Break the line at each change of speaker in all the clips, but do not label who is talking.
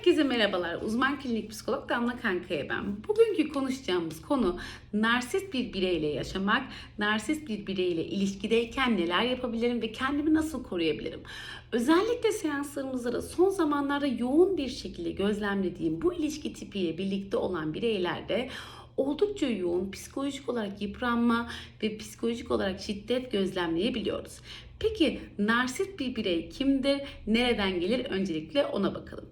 Herkese merhabalar. Uzman klinik psikolog Damla Kankaya ben. Bugünkü konuşacağımız konu narsist bir bireyle yaşamak, narsist bir bireyle ilişkideyken neler yapabilirim ve kendimi nasıl koruyabilirim? Özellikle seanslarımızda da son zamanlarda yoğun bir şekilde gözlemlediğim bu ilişki tipiyle birlikte olan bireylerde oldukça yoğun psikolojik olarak yıpranma ve psikolojik olarak şiddet gözlemleyebiliyoruz. Peki narsist bir birey kimdir? Nereden gelir? Öncelikle ona bakalım.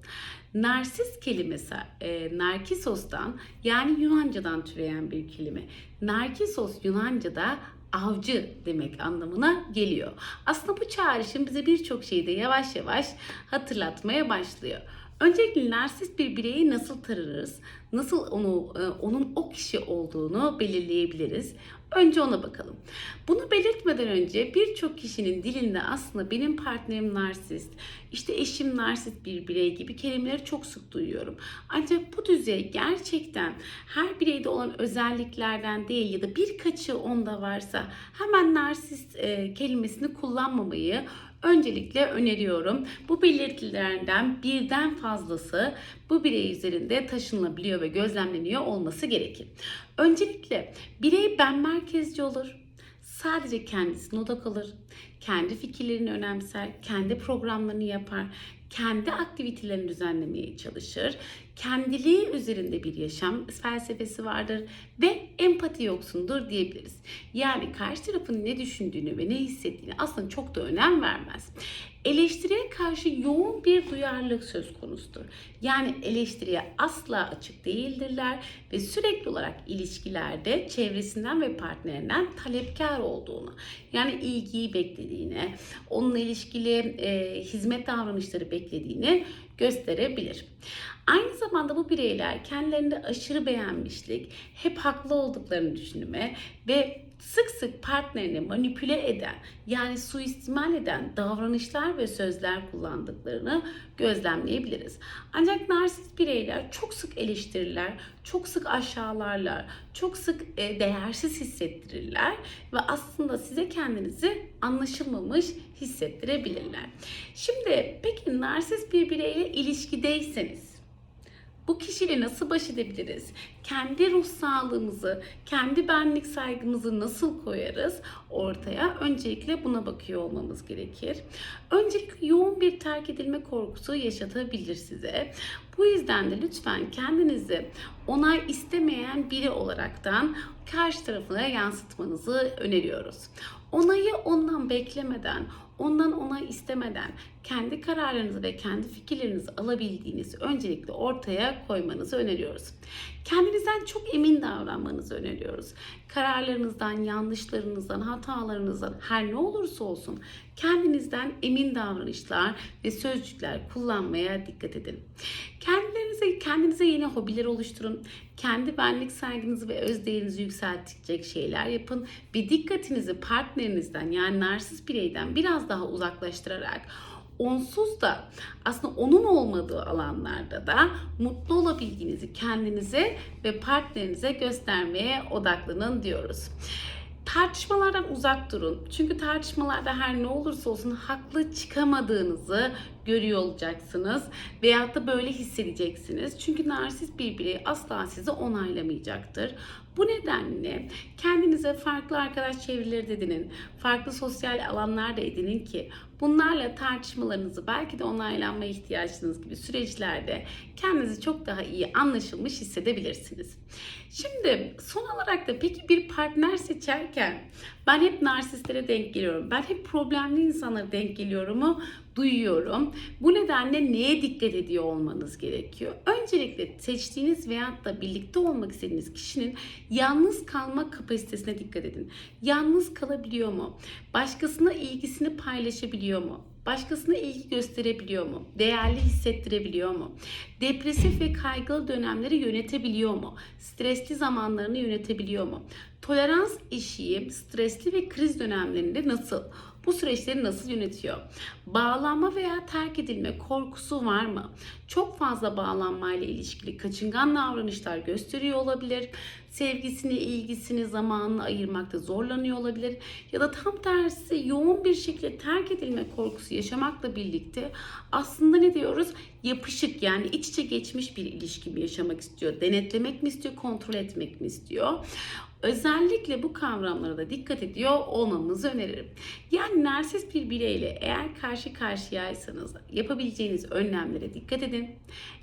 Narsist kelimesi e, narkisos'tan yani Yunanca'dan türeyen bir kelime. Narkisos Yunanca'da avcı demek anlamına geliyor. Aslında bu çağrışım bize birçok şeyi de yavaş yavaş hatırlatmaya başlıyor. Öncelikle narsist bir bireyi nasıl tanırız? Nasıl onu e, onun o kişi olduğunu belirleyebiliriz? Önce ona bakalım. Bunu belirtmeden önce birçok kişinin dilinde aslında benim partnerim narsist, işte eşim narsist bir birey gibi kelimeleri çok sık duyuyorum. Ancak bu düzey gerçekten her bireyde olan özelliklerden değil ya da birkaçı onda varsa hemen narsist e, kelimesini kullanmamayı öncelikle öneriyorum. Bu belirtilerden birden fazlası bu birey üzerinde ve gözlemleniyor olması gerekir. Öncelikle birey ben merkezci olur. Sadece kendisine odak alır. Kendi fikirlerini önemser, kendi programlarını yapar, kendi aktivitelerini düzenlemeye çalışır. Kendiliği üzerinde bir yaşam felsefesi vardır ve empati yoksundur diyebiliriz. Yani karşı tarafın ne düşündüğünü ve ne hissettiğini aslında çok da önem vermez. Eleştiriye karşı yoğun bir duyarlılık söz konusudur. Yani eleştiriye asla açık değildirler ve sürekli olarak ilişkilerde çevresinden ve partnerinden talepkar olduğunu, yani ilgiyi beklediğini, onunla ilişkili e, hizmet davranışları beklediğini gösterebilir. Aynı zamanda bu bireyler kendilerinde aşırı beğenmişlik, hep haklı olduklarını düşünme ve sık sık partnerini manipüle eden yani suistimal eden davranışlar ve sözler kullandıklarını gözlemleyebiliriz. Ancak narsist bireyler çok sık eleştirirler, çok sık aşağılarlar, çok sık e, değersiz hissettirirler ve aslında size kendinizi anlaşılmamış hissettirebilirler. Şimdi peki narsist bir bireyle ilişkideyseniz bu kişiyle nasıl baş edebiliriz? Kendi ruh sağlığımızı, kendi benlik saygımızı nasıl koyarız ortaya? Öncelikle buna bakıyor olmamız gerekir. Öncelikle yoğun bir terk edilme korkusu yaşatabilir size. Bu yüzden de lütfen kendinizi onay istemeyen biri olaraktan karşı tarafına yansıtmanızı öneriyoruz. Onayı ondan beklemeden, ondan onay istemeden kendi kararlarınızı ve kendi fikirlerinizi alabildiğiniz öncelikle ortaya koymanızı öneriyoruz. Kendinizden çok emin davranmanızı öneriyoruz. Kararlarınızdan, yanlışlarınızdan, hatalarınızdan her ne olursa olsun kendinizden emin davranışlar ve sözcükler kullanmaya dikkat edin. Kendinize yeni hobiler oluşturun. Kendi benlik saygınızı ve özdeğerinizi yükseltecek şeyler yapın ve dikkatinizi partnerinizden yani narsist bireyden biraz daha uzaklaştırarak onsuz da aslında onun olmadığı alanlarda da mutlu olabildiğinizi kendinize ve partnerinize göstermeye odaklanın diyoruz. Tartışmalardan uzak durun. Çünkü tartışmalarda her ne olursa olsun haklı çıkamadığınızı görüyor olacaksınız. Veyahut da böyle hissedeceksiniz. Çünkü narsist bir birey asla sizi onaylamayacaktır. Bu nedenle kendinize farklı arkadaş çevreleri edinin. Farklı sosyal alanlar da edinin ki bunlarla tartışmalarınızı belki de onaylanma ihtiyacınız gibi süreçlerde kendinizi çok daha iyi anlaşılmış hissedebilirsiniz. Şimdi son olarak da peki bir partner seçerken ben hep narsistlere denk geliyorum. Ben hep problemli insanlara denk geliyorum mu? Duyuyorum. Bu nedenle neye dikkat ediyor olmanız gerekiyor? Öncelikle seçtiğiniz veyahut da birlikte olmak istediğiniz kişinin yalnız kalma kapasitesine dikkat edin. Yalnız kalabiliyor mu? Başkasına ilgisini paylaşabiliyor mu? Başkasına ilgi gösterebiliyor mu? Değerli hissettirebiliyor mu? Depresif ve kaygılı dönemleri yönetebiliyor mu? Stresli zamanlarını yönetebiliyor mu? Tolerans eşiği stresli ve kriz dönemlerinde nasıl? Bu süreçleri nasıl yönetiyor? Bağlanma veya terk edilme korkusu var mı? Çok fazla bağlanmayla ilişkili kaçıngan davranışlar gösteriyor olabilir. Sevgisini, ilgisini, zamanını ayırmakta zorlanıyor olabilir. Ya da tam tersi yoğun bir şekilde terk edilme korkusu yaşamakla birlikte aslında ne diyoruz? Yapışık yani iç içe geçmiş bir ilişki mi yaşamak istiyor? Denetlemek mi istiyor? Kontrol etmek mi istiyor? Özellikle bu kavramlara da dikkat ediyor olmamızı öneririm. Yani narsist bir bireyle eğer karşı karşıyaysanız yapabileceğiniz önlemlere dikkat edin.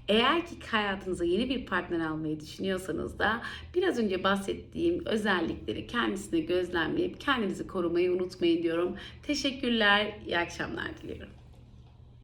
Eğer ki hayatınıza yeni bir partner almayı düşünüyorsanız da biraz önce bahsettiğim özellikleri kendisine gözlemleyip kendinizi korumayı unutmayın diyorum. Teşekkürler, iyi akşamlar diliyorum.